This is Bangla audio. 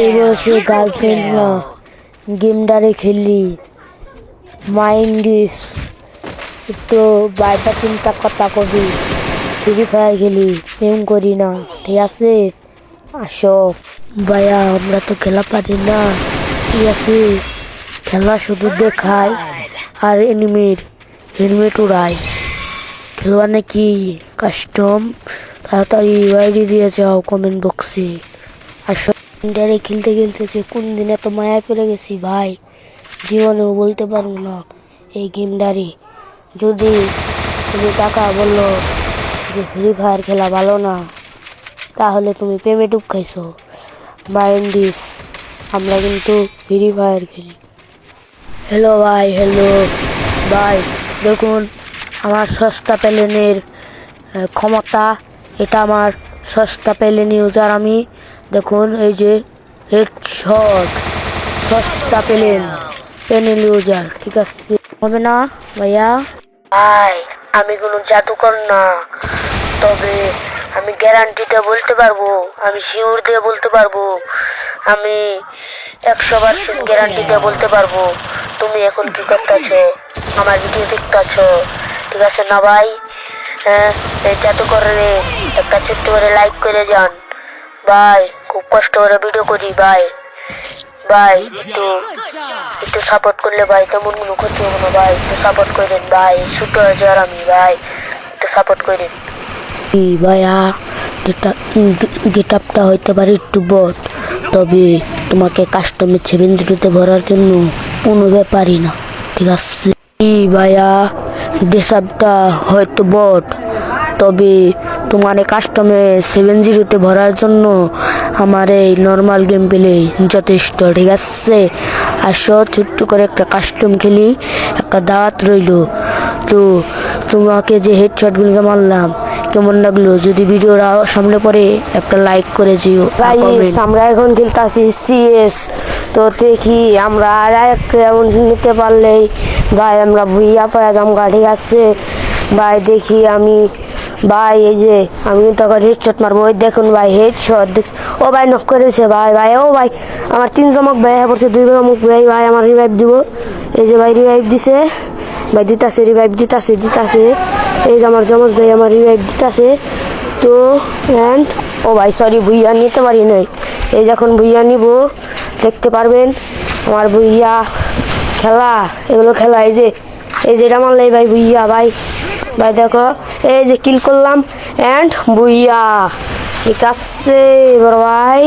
এই বয়সে গার্লফ্রেন্ড না। গেমডারে খেলি। মাইন্ডিস একটু বাইটা চিন্তা কথা করি ফ্রি ফায়ার খেলি, প্রেম করি না। ঠিক আছে? আসো। ভাইয়া, আমরা তো খেলা পারি না। ঠিক আছে? খেলা শুধু দেখায় আর এনিমির হেলমেট উড়ায়। খেলবা নাকি কাস্টম তাড়াতাড়ি বাইরে দিয়ে যাও কমেন্ট বক্সে আসো। ইন্টারে খেলতে খেলতে যে কোন দিন এত মায়া পড়ে গেছি ভাই, জীবনেও বলতে পারব না এই গেমদারি যদি তুমি টাকা বলল যে ফ্রি ফায়ার খেলা ভালো না, তাহলে তুমি প্রেমে ডুব খাইছো। মাইন্ডিস আমরা কিন্তু ফ্রি ফায়ার খেলি। হ্যালো ভাই হ্যালো ভাই, দেখুন, আমার সস্তা প্যালেনের ক্ষমতা, এটা আমার সস্তা প্যালেন ইউজার আমি। দেখুন, এই যে হেডশট সস্তা প্যালেন প্যানেল ইউজার ঠিক আছে। হবে না, ভাইয়া? ভাই, আমি কোনো জাদুকর না। তবে আমি গ্যারান্টিটা বলতে পারব, আমি শিওর দিয়ে বলতে পারব। আমি একশো পার্সেন্ট গ্যারান্টিটা বলতে পারব। তুমি এখন কি করতেছো? আমার ভিডিও দেখতেছো, ঠিক আছে না ভাই? হ্যাঁ এই জাদুকরে একটা ছোট্ট করে লাইক করে যান। ভাই খুব কষ্ট করে ভিডিও করি ভাই ভাই একটু একটু সাপোর্ট করলে ভাই তেমন কোনো ক্ষতি হবে না ভাই একটু সাপোর্ট করেন ভাই ছোট হয়েছে আর আমি ভাই একটু সাপোর্ট করেন এই ভাইয়া গেট আপটা হইতে পারে একটু বট তবে তোমাকে কাস্টমের সেভেন জিরোতে ভরার জন্য কোনো ব্যাপারই না ঠিক আছে? এই ভাইয়া ড্রেস আপটা হয়তো বট তবে তোমার কাস্টমে সেভেন জিরোতে ভরার জন্য আমার এই নর্মাল গেম পেলে যথেষ্ট ঠিক আছে? আসো ছোট্ট করে একটা কাস্টম খেলি একটা দাঁত রইল। তো তোমাকে যে হেডশটগুলোকে মারলাম কেমন লাগল? যদি ভিডিওটা সামনে পরে একটা লাইক করে যেও আমরা এখন খেলতেছি সিএস তো দেখি আমরা আর এক রাউন্ড নিতে পারলেই ভাই আমরা ভুইয়া পায়া যাম গাড়ি আছে? ভাই দেখি আমি ভাই, এই যে আমি তখন হেডশট মারবো, ওই দেখুন ভাই হেডশট ও ভাই নক করেছে ভাই ভাই, ও ভাই, আমার তিন চমক ভাই পড়ছে, দুই চমক ভাই ভাই, আমার রিভাইভ দিব। এই যে ভাই রিভাইভ দিছে। ভাই, দিতাছে রিভাইভ দিতাছে দিতাছে। এই যে আমার জমজ ভাই আমার রিভাইভ দিতাছে। তো অ্যান্ড ও ভাই সরি ভুইয়া নিতে পারি নাই। এই যখন ভুইয়া নিব, দেখতে পারবেন। আমার ভুইয়া খেলা, এগুলো খেলা, এই যে এই যে, এটা মারলে ভাই ভুইয়া, ভাই। ভাই দেখো এই যে কিল করলাম অ্যান্ড বুইয়া। ঠিক আছে এবার ভাই।